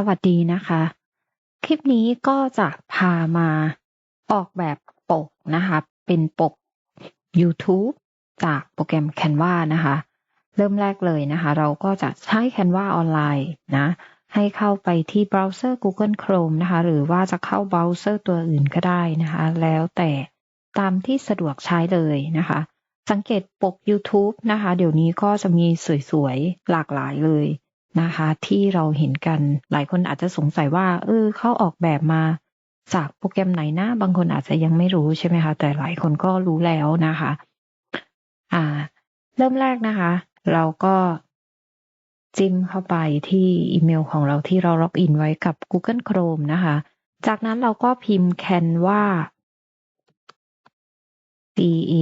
สวัสดีนะคะ คลิปนี้ก็จะพามาออกแบบปกนะคะ เป็นปก YouTube จากโปรแกรม Canva นะคะ เริ่มแรกเลยนะคะ เราก็จะใช้ Canva ออนไลน์นะ ให้เข้าไปที่เบราว์เซอร์ Google Chrome นะคะ หรือว่าจะเข้าเบราว์เซอร์ตัวอื่นก็ได้นะคะ แล้วแต่ตามที่สะดวกใช้เลยนะคะ สังเกตปก YouTube นะคะ เดี๋ยวนี้ก็จะมีสวยๆ หลากหลายเลย นะคะ ที่เราเห็นกันหลายคนอาจจะสงสัยว่า เออเขาออกแบบมาจากโปรแกรมไหนนะ บางคนอาจจะยังไม่รู้ใช่ไหมคะ แต่หลายคนก็รู้แล้วนะคะ อ่า เริ่มแรกนะคะ เราก็จิ้มเข้าไปที่อีเมลของเราที่เราล็อกอินไว้กับ Google Chrome นะคะ จากนั้นเราก็พิมพ์ Canva C A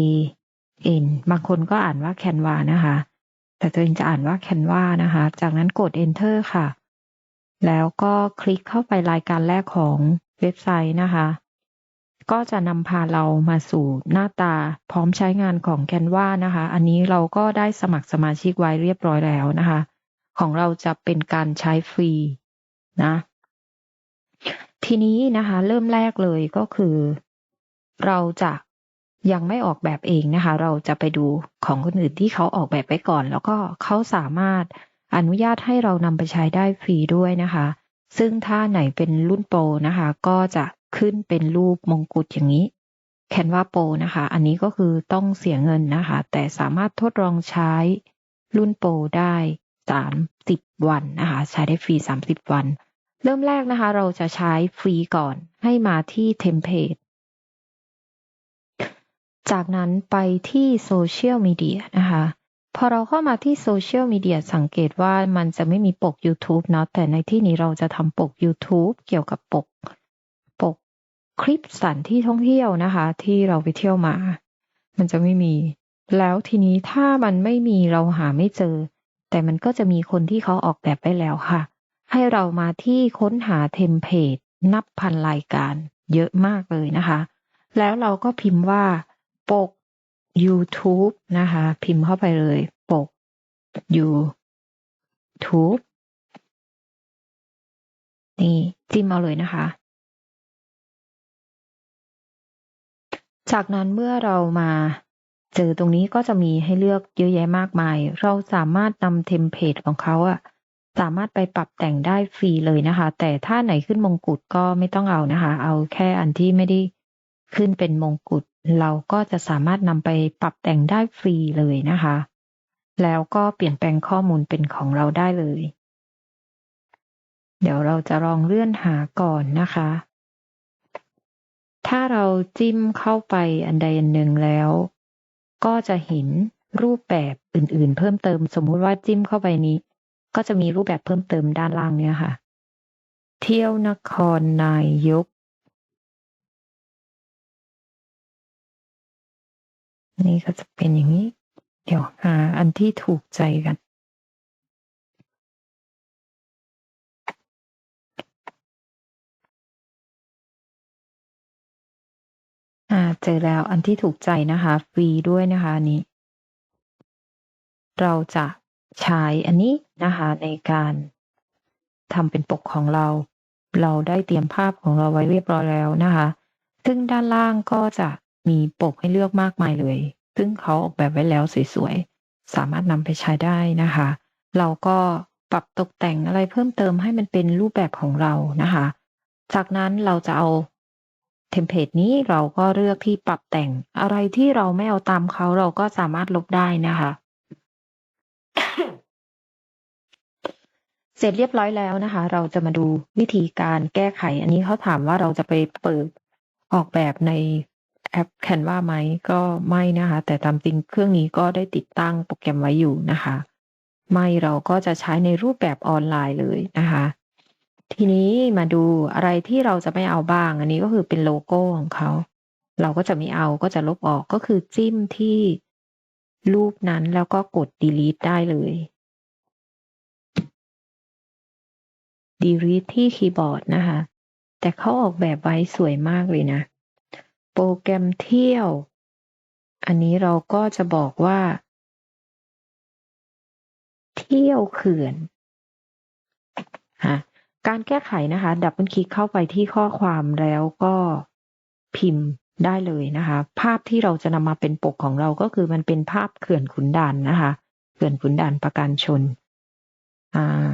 N บางคนก็อ่านว่า Canva นะคะ แต่ตัวเองจะอ่านว่า Canva นะคะ จากนั้นกด Enter ค่ะ แล้วก็คลิกเข้าไปรายการแรกของเว็บไซต์นะคะ ก็จะนำพาเรามาสู่หน้าตาพร้อมใช้งานของ Canva นะคะ อันนี้เราก็ได้สมัครสมาชิกไว้เรียบร้อยแล้วนะคะ ของเราจะเป็นการใช้ฟรีนะ ทีนี้นะคะ เริ่มแรกเลยก็คือ เราจะ ยังไม่ออกแบบเองนะคะ เราจะไปดูของคนอื่นที่เขาออกแบบไปก่อน แล้วก็เขาสามารถอนุญาตให้เรานำไปใช้ได้ฟรีด้วยนะคะ ซึ่งถ้าไหนเป็นรุ่นโปรนะคะ ก็จะขึ้นเป็นรูปมงกุฎอย่างนี้ Canva Pro นะคะ อันนี้ก็คือต้องเสียเงินนะคะ แต่สามารถทดลองใช้รุ่นโปรได้30วันนะคะ ใช้ได้ฟรี30วัน เริ่มแรกนะคะ เราจะใช้ฟรีก่อนให้มาที่เทมเพลต จากนั้นไปที่โซเชียลมีเดียนะคะ พอเราเข้ามาที่โซเชียลมีเดียสังเกตว่ามันจะไม่มีปก YouTube เนาะแต่ในที่นี้เราจะทำปก YouTube เกี่ยวกับปก ปกคลิปสถานที่ท่องเที่ยวนะคะ ที่เราไปเที่ยวมา มันจะไม่มี แล้วทีนี้ถ้ามันไม่มีเราหาไม่เจอ แต่มันก็จะมีคนที่เขาออกแบบไปแล้วค่ะ ให้เรามาที่ค้นหาเทมเพลตนับพันรายการเยอะมากเลยนะคะ แล้วเราก็พิมพ์ว่า ปก YouTube นะคะ พิมพ์เข้าไปเลย ปก YouTube นี่จิ้มเอาเลยนะคะ จากนั้นเมื่อเรามาเจอตรงนี้ก็จะมีให้เลือกเยอะแยะมากมาย เราสามารถนำเทมเพลตของเขาอะสามารถไปปรับแต่งได้ฟรีเลยนะคะ แต่ถ้าไหนขึ้นมงกุฎก็ไม่ต้องเอานะคะ เอาแค่อันที่ไม่ได้ขึ้นเป็นมงกุฎ เราก็จะสามารถนำไปปรับแต่งได้ฟรีเลยนะคะ แล้วก็เปลี่ยนแปลงข้อมูลเป็นของเราได้เลย เดี๋ยวเราจะลองเลื่อนหาก่อนนะคะ ถ้าเราจิ้มเข้าไปอันใดอันหนึ่งแล้ว ก็จะเห็นรูปแบบอื่นๆ เพิ่มเติม สมมุติว่าจิ้มเข้าไปนี้ ก็จะมีรูปแบบเพิ่มเติมด้านล่างเนี่ยค่ะ เที่ยวนครนายก นี่ก็จะเป็นอย่างนี้ เดี๋ยวหาอันที่ถูกใจกัน อ่า เจอแล้วอันที่ถูกใจนะคะ ฟรีด้วยนะคะนนี้ เราจะใช้อันนี้นะคะในการทำเป็นปกของเรา เราได้เตรียมภาพของเราไว้เรียบร้อยแล้วนะคะ ซึ่งด้านล่างก็จะ มีปกให้เลือกมากมายเลย ซึ่งเขาออกแบบไว้แล้วสวยๆ สามารถนำไปใช้ได้นะคะ เราก็ปรับตกแต่งอะไรเพิ่มเติมให้มันเป็นรูปแบบของเรานะคะ จากนั้นเราจะเอาเทมเพลตนี้เราก็เลือกที่ปรับแต่งอะไรที่เราไม่เอาตามเขาเราก็สามารถลบได้นะคะ เสร็จเรียบร้อยแล้วนะคะ เราจะมาดูวิธีการแก้ไข อันนี้เขาถามว่าเราจะไปเปิดออกแบบใน แอป Canva ไหมก็ไม่นะคะ แต่ตามจริงเครื่องนี้ก็ได้ติดตั้งโปรแกรมไว้อยู่นะคะ ไม่เราก็จะใช้ในรูปแบบออนไลน์เลยนะคะ ทีนี้มาดูอะไรที่เราจะไม่เอาบ้าง อันนี้ก็คือเป็นโลโก้ของเขา เราก็จะไม่เอาก็จะลบออกก็คือจิ้มที่รูปนั้นแล้วก็กด delete ได้เลย delete ที่คีย์บอร์ดนะคะ แต่เขาออกแบบไว้สวยมากเลยนะ โปรแกรมเที่ยว อันนี้เราก็จะบอกว่า เที่ยวเขื่อนฮะการแก้ไขนะคะ ดับเบิลคลิกเข้าไปที่ข้อความแล้วก็พิมพ์ได้เลยนะคะ ภาพที่เราจะนำมาเป็นปกของเราก็คือมันเป็นภาพเขื่อนขุนด่านนะคะ เขื่อนขุนด่านประการชน อ่า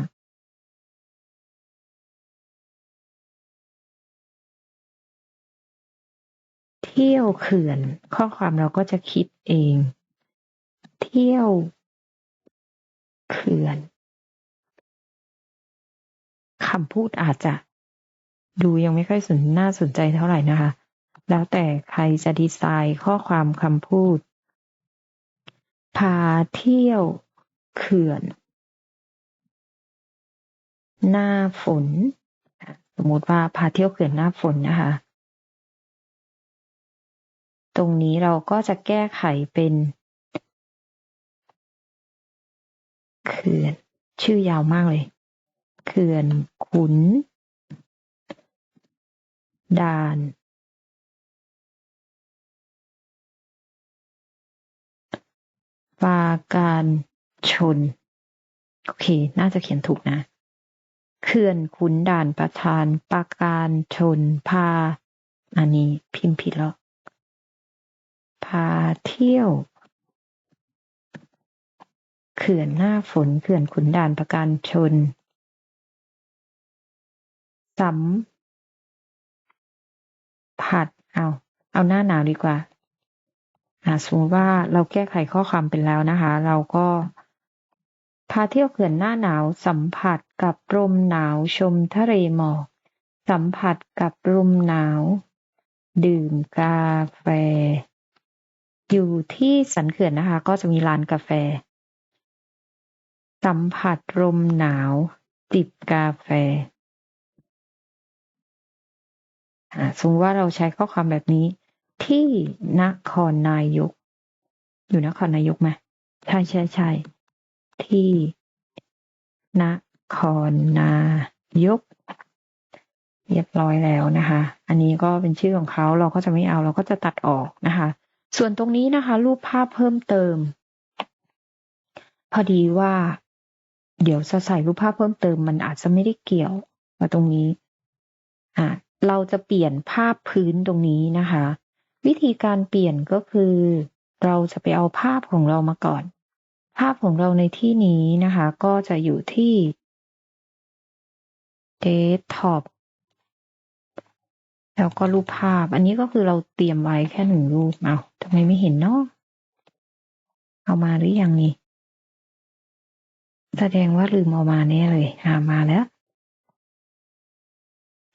เที่ยวเขื่อน ข้อความเราก็จะคิดเอง เที่ยวเขื่อนคำพูดอาจจะ ดูยังไม่ค่อยสนน่าสนใจเท่าไหร่นะคะ แล้วแต่ใครจะดีไซน์ข้อความคำพูด พาเที่ยวเขื่อน หน้าฝน สมมติว่าพาเที่ยวเขื่อนหน้าฝนนะคะ รงนี้เราก็จะแก้ไขเป็นเขื่อนชื่อยาวมากเลย เขื่อนขุนด่าน ปาการชน โอเค น่าจะเขียนถูกนะ เขื่อนขุนด่านประธานปาการชนพา อันนี้พิมพ์ผิดแล้วาเที่ยว เขื่อนหน้าฝนเขื่อนขุนด่านประการชนสัมผัสเอาเอาหน้าหนาวดีกว่าอ่าสมมติว่าเราแก้ไขข้อความเป็นแล้วนะคะ เราก็พาเที่ยวเขื่อนหน้าหนาวสัมผัสกับลมหนาวชมทะเลหมอก สัมผัสกับลมหนาว ดื่มกาแฟ อยู่ที่สันเขื่อนนะคะ ก็จะมีร้านกาแฟ สัมผัสลมหนาว จิบกาแฟสมมติว่าเราใช้ข้อความแบบนี้ ที่นครนายก อยู่นครนายกไหมใช่ใช่ใช่ที่นครนายก เรียบร้อยแล้วนะคะ อันนี้ก็เป็นชื่อของเขาเราก็จะไม่เอาเราก็จะตัดออกนะคะ ส่วนตรงนี้นะคะ รูปภาพเพิ่มเติม พอดีว่า เดี๋ยวจะใส่รูปภาพเพิ่มเติม มันอาจจะไม่ได้เกี่ยวมาตรงนี้อ่าเราจะเปลี่ยนภาพพื้นตรงนี้นะคะ วิธีการเปลี่ยนก็คือ เราจะไปเอาภาพของเรามาก่อน ภาพของเราในที่นี้นะคะ ก็จะอยู่ที่ desktop แล้วก็รูปภาพ อันนี้ก็คือเราเตรียมไว้แค่หนึ่งรูปเอา ทำไมไม่เห็นเนาะเอามาหรือยังนี่ แสดงว่าลืมเอามาแน่เลยอ่ามาแล้ว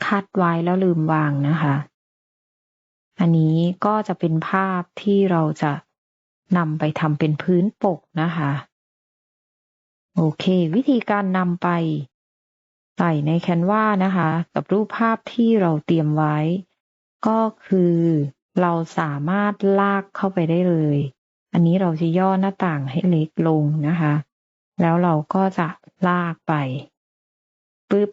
คัดไว้แล้วลืมวางนะคะ อันนี้ก็จะเป็นภาพที่เราจะนำไปทำเป็นพื้นปกนะคะ โอเค วิธีการนำไปใส่ในแคนวานะคะ กับรูปภาพที่เราเตรียมไว้ ก็คือ เราสามารถลากเข้าไปได้เลย อันนี้เราจะย่อหน้าต่างให้เล็กลงนะคะ แล้วเราก็จะลากไปปึ๊บ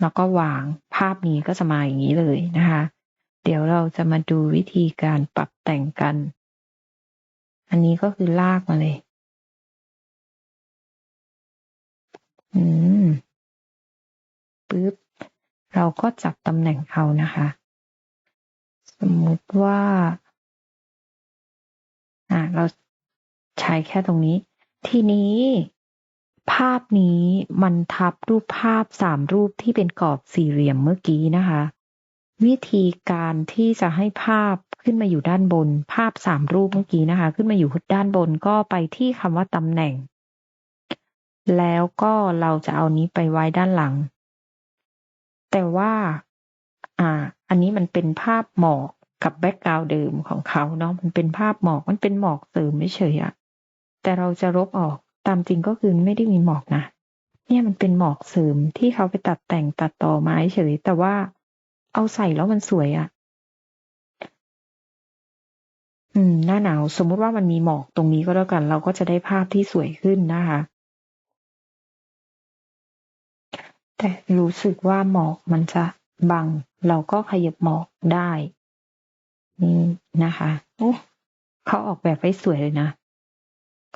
แล้วก็วางภาพนี้ก็จะมาอย่างนี้เลยนะคะ เดี๋ยวเราจะมาดูวิธีการปรับแต่งกัน อันนี้ก็คือลากมาเลย อืมปึ๊บเราก็จับตำแหน่งเขานะคะ มมติว่าอ่าเราใช้แค่ตรงนี้ ทีนี้ ภาพนี้มันทับรูปภาพสามรูปที่เป็นกรอบสี่เหลี่ยมเมื่อกี้นะคะ วิธีการที่จะให้ภาพขึ้นมาอยู่ด้านบน ภาพสามรูปเมื่อกี้นะคะ ขึ้นมาอยู่ด้านบนก็ไปที่คำว่าตำแหน่ง แล้วก็เราจะเอานี้ไปไว้ด้านหลัง แต่ว่า อ่า อันนี้มันเป็นภาพหมอกกับแบ็กกราวด์เดิมของเขาเนาะมันเป็นภาพหมอกมันเป็นหมอกเสริมไม่เฉยอะแต่เราจะลบออกตามจริงก็คือไม่ได้มีหมอกนะเนี่ยมันเป็นหมอกเสริมที่เขาไปตัดแต่งตัดต่อไม้เฉย แต่ว่าเอาใส่แล้วมันสวยอะ่ะ อืม หน้าหนาวสมมุติว่ามันมีหมอกตรงนี้ก็แล้วกัน เราก็จะได้ภาพที่สวยขึ้นนะคะ แต่รู้สึกว่าหมอกมันจะบัง เราก็ขยับหมอกได้นี่นะคะโอ้เขาออกแบบไว้สวยเลยนะ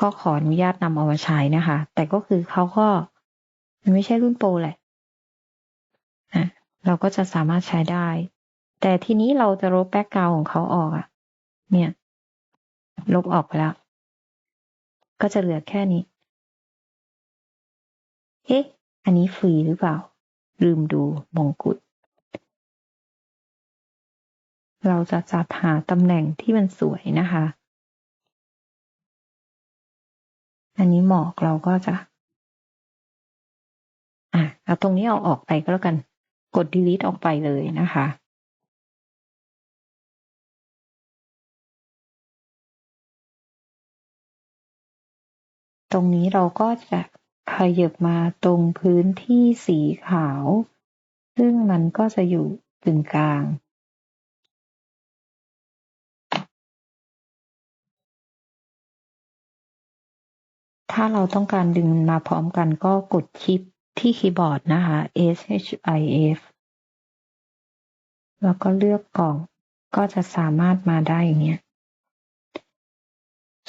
ก็ขออนุญาตนำเอามาใช้นะคะ แต่ก็คือเขาก็มันไม่ใช่รุ่นโปรแหละนะเราก็จะสามารถใช้ได้ แต่ทีนี้เราจะลบแบ็กกราวของเขาออกอะเนี่ย ลบออกไปแล้ว ก็จะเหลือแค่นี้ เอ๊ะ อันนี้ฟรีหรือเปล่า ลืมดูมงกุฎ เราจะจัดหาตำแหน่งที่มันสวยนะคะ อันนี้หมอกเราก็จะ อะเอาตรงนี้เอาออกไปก็แล้วกัน กด delete ออกไปเลยนะคะตรงนี้เราก็จะขยับมาตรงพื้นที่สีขาว ซึ่งมันก็จะอยู่กึ่งกลาง ถ้าเราต้องการดึงมาพร้อมกันก็กดชิปที่คีย์บอร์ดนะคะ S H I F แล้วก็เลือกกล่องก็จะสามารถมาได้อย่างเงี้ย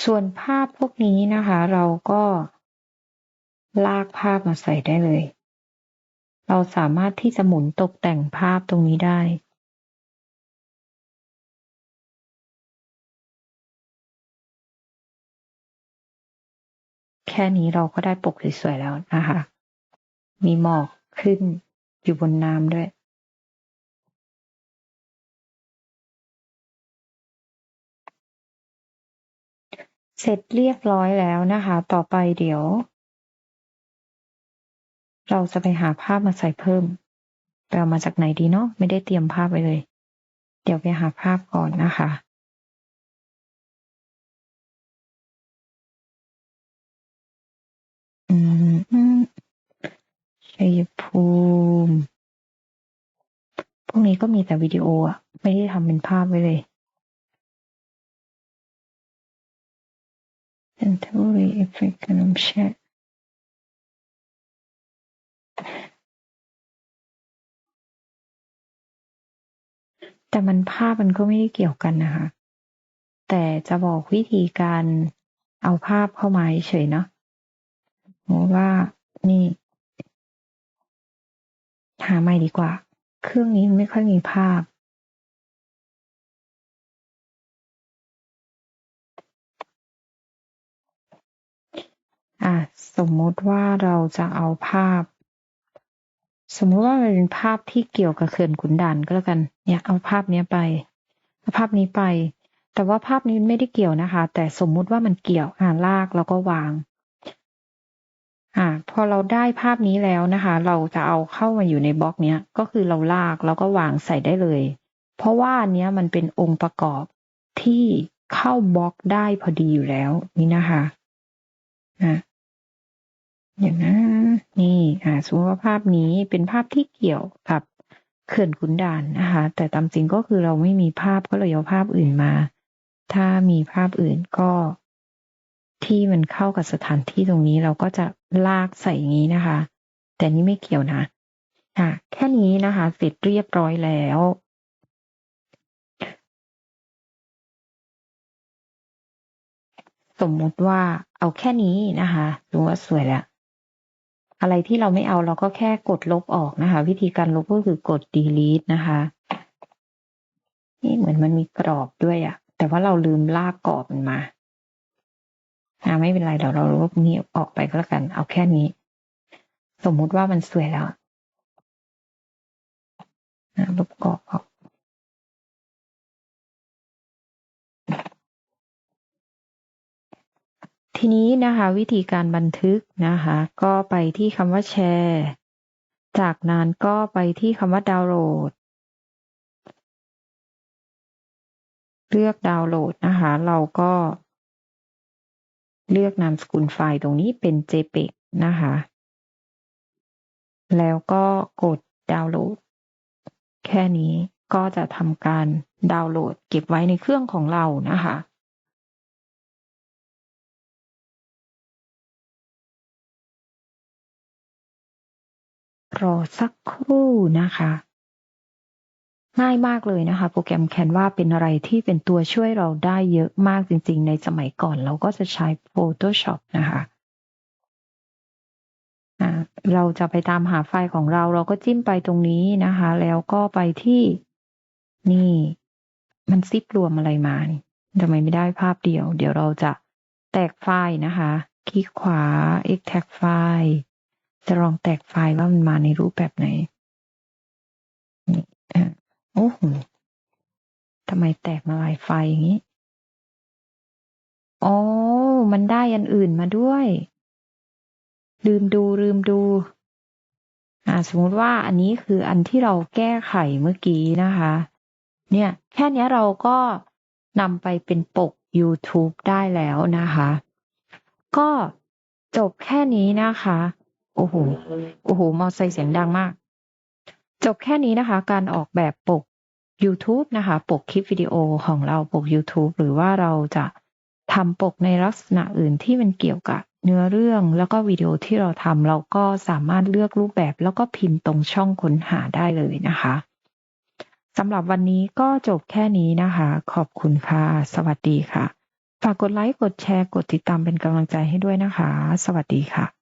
ส่วนภาพพวกนี้นะคะ เราก็ลากภาพมาใส่ได้เลย เราสามารถที่จะหมุนตกแต่งภาพตรงนี้ได้ แค่นี้เราก็ได้ปกสวยๆแล้วนะคะ มีหมอกขึ้นอยู่บนน้ำด้วย เสร็จเรียบร้อยแล้วนะคะ ต่อไปเดี๋ยว เราจะไปหาภาพมาใส่เพิ่มไปเอามาจากไหนดีเนาะไม่ได้เตรียมภาพไว้เลย เดี๋ยวไปหาภาพก่อนนะคะ ชัยภูมิ พวกนี้ก็มีแต่วิดีโออะไม่ได้ทำเป็นภาพไว้เลย Century Effect ขนมแช่แต่มันภาพมันก็ไม่ได้เกี่ยวกันนะคะ แต่จะบอกวิธีการเอาภาพเข้ามาเฉยเนาะสมมติว่านี่ หาใหม่ดีกว่า เครื่องนี้ไม่ค่อยมีภาพอะสมมติว่าเราจะเอาภาพ สมมติว่ามันเป็นภาพที่เกี่ยวกับเขื่อนขุนด่านก็แล้วกัน เนี่ยเอาภาพนี้ไปเอาภาพนี้ไป แต่ว่าภาพนี้ไม่ได้เกี่ยวนะคะ แต่สมมุติว่ามันเกี่ยวอ่าลากแล้วก็วาง อ่า พอเราได้ภาพนี้แล้วนะคะ เราจะเอาเข้ามาอยู่ในบล็อกเนี้ย ก็คือเราลากแล้วก็วางใส่ได้เลย เพราะว่าอันเนี้ยมันเป็นองค์ประกอบที่เข้าบล็อกได้พอดีอยู่แล้ว นี่นะคะอะอย่างนะนี่อ่าสมมติว่าภาพนี้เป็นภาพที่เกี่ยวกับเขื่อนขุนด่านนะคะ แต่ตามจริงก็คือเราไม่มีภาพก็เลยเอาภาพอื่นมา ถ้ามีภาพอื่นก็ที่มันเข้ากับสถานที่ตรงนี้เราก็จะ ลากใส่อย่างนี้นะคะ แต่นี่ไม่เกี่ยวนะอะ แค่นี้นะคะ เสร็จเรียบร้อยแล้ว สมมุติว่าเอาแค่นี้นะคะรู้ว่าสวยแล้วอะไรที่เราไม่เอาเราก็แค่กดลบออกนะคะ วิธีการลบก็คือกด delete นะคะ นี่เหมือนมันมีกรอบด้วยอะแต่ว่าเราลืมลากกรอบมันมา อ่าไม่เป็นไรเดี๋ยวเราลบนี้ออกไปก็แล้วกัน เอาแค่นี้ สมมุติว่ามันสวยแล้วลบกรอบออกทีนี้นะคะ วิธีการบันทึกนะคะ ก็ไปที่คำว่าแชร์ จากนั้นก็ไปที่คำว่าดาวน์โหลด เลือกดาวน์โหลดนะคะ เราก็ เลือกนามสกุลไฟล์ตรงนี้เป็น JPEG นะคะ แล้วก็กดดาวน์โหลด แค่นี้ก็จะทำการดาวน์โหลดเก็บไว้ในเครื่องของเรานะคะ รอสักครู่นะคะ ง่ายมากเลยนะคะ โปรแกรม Canva เป็นอะไรที่เป็นตัวช่วยเราได้เยอะมากจริง ๆ ในสมัยก่อนเราก็จะใช้ Photoshop นะคะเราจะไปตามหาไฟล์ของเราเราก็จิ้มไปตรงนี้นะคะ แล้วก็ไปที่นี่ มันซิปรวมอะไรมาทำไมไม่ได้ภาพเดียว เดี๋ยวเราจะแตกไฟล์นะคะ คลิกขวา extract ไฟล์จะลองแตกไฟล์ว่ามันมาในรูปแบบไหนนี่ โอ้โหทำไมแตกมาหลายไฟอย่างนี้ อ๋อ มันได้อันอื่นมาด้วย ลืมดูลืมดู อ่า สมมติว่าอันนี้คืออันที่เราแก้ไขเมื่อกี้นะคะ เนี่ย แค่นี้เราก็นำไปเป็นปก YouTube ได้แล้วนะคะ ก็จบแค่นี้นะคะ โอ้โห โอ้โห มอไซค์เสียงดังมาก จบแค่นี้นะคะ การออกแบบปก YouTube นะคะ ปกคลิปวิดีโอของเราปก YouTube หรือว่าเราจะทำปกในลักษณะอื่นที่มันเกี่ยวกับเนื้อเรื่องแล้วก็วิดีโอที่เราทำเราก็สามารถเลือกรูปแบบ แล้วก็พิมพ์ตรงช่องค้นหาได้เลยนะคะสำหรับวันนี้ก็จบแค่นี้นะคะ ขอบคุณค่ะ สวัสดีค่ะ ฝากกดไลค์ กดแชร์ กดติดตามเป็นกำลังใจให้ด้วยนะคะ สวัสดีค่ะ